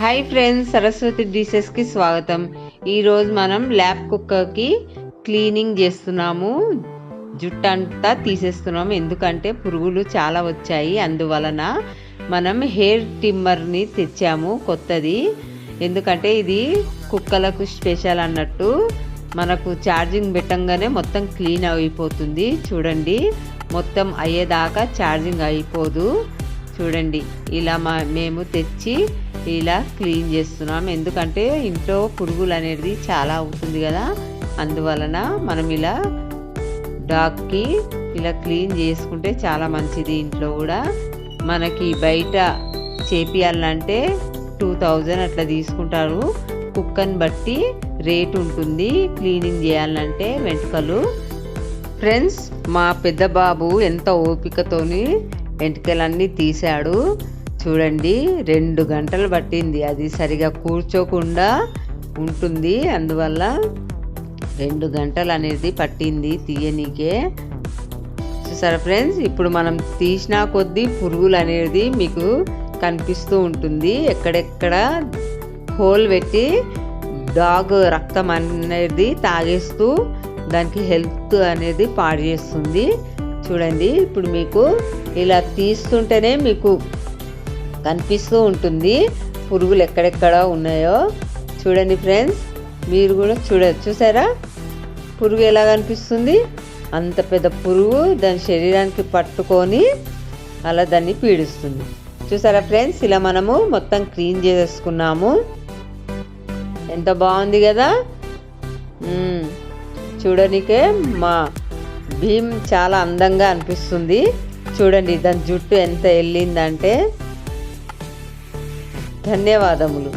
Hi friends Saraswati డిషెస్కి స్వాగతం. ఈరోజు మనం ల్యాబ్ కుక్కకి క్లీనింగ్ చేస్తున్నాము. జుట్టు అంతా తీసేస్తున్నాము. ఎందుకంటే పురుగులు చాలా వచ్చాయి. అందువలన మనం హెయిర్ టిమ్మర్ని తెచ్చాము కొత్తది. ఎందుకంటే ఇది కుక్కలకు స్పెషల్ అన్నట్టు మనకు ఛార్జింగ్ పెట్టంగానే మొత్తం క్లీన్ అయిపోతుంది. చూడండి మొత్తం అయ్యేదాకా ఛార్జింగ్ అయిపోదు. చూడండి. ఇలా మా మేము తెచ్చి ఇలా క్లీన్ చేస్తున్నాం. ఎందుకంటే ఇంట్లో పురుగులు అనేది చాలా అవుతుంది కదా. అందువలన మనం ఇలా డాగ్కి ఇలా క్లీన్ చేసుకుంటే చాలా మంచిది ఇంట్లో కూడా. మనకి బయట చేపియాలంటే టూ థౌజండ్ అట్లా తీసుకుంటారు. కుక్కని బట్టి రేట్ ఉంటుంది. క్లీనింగ్ చేయాలంటే వెంటకలు ఫ్రెండ్స్ మా పెద్ద బాబు ఎంత ఓపికతోని వెంట్రుకలన్నీ తీశాడు. చూడండి రెండు గంటలు పట్టింది. అది సరిగా కూర్చోకుండా ఉంటుంది. అందువల్ల రెండు గంటలు అనేది పట్టింది తీయనీకే. చూసారా ఫ్రెండ్స్? ఇప్పుడు మనం తీసిన కొద్దీ పురుగులు అనేది మీకు కనిపిస్తూ ఉంటుంది. ఎక్కడెక్కడ హోల్ పెట్టి డాగ్ రక్తం అనేది తాగేస్తూ దానికి హెల్త్ అనేది పాడు చేస్తుంది. చూడండి ఇప్పుడు మీకు ఇలా తీస్తుంటేనే మీకు కనిపిస్తూ ఉంటుంది పురుగులు ఎక్కడెక్కడ ఉన్నాయో. చూడండి ఫ్రెండ్స్ మీరు కూడా చూడ చూసారా? పురుగు ఎలా కనిపిస్తుంది? అంత పెద్ద పురుగు దాని శరీరానికి పట్టుకొని అలా దాన్ని పీడిస్తుంది. చూసారా ఫ్రెండ్స్? ఇలా మనము మొత్తం క్లీన్ చేసుకున్నాము ఎంత బాగుంది కదా? చూడనికే మా భీమ్ చాలా అందంగా అనిపిస్తుంది. చూడండి దాని జుట్టు ఎంత వెళ్ళిందంటే ధన్యవాదములు.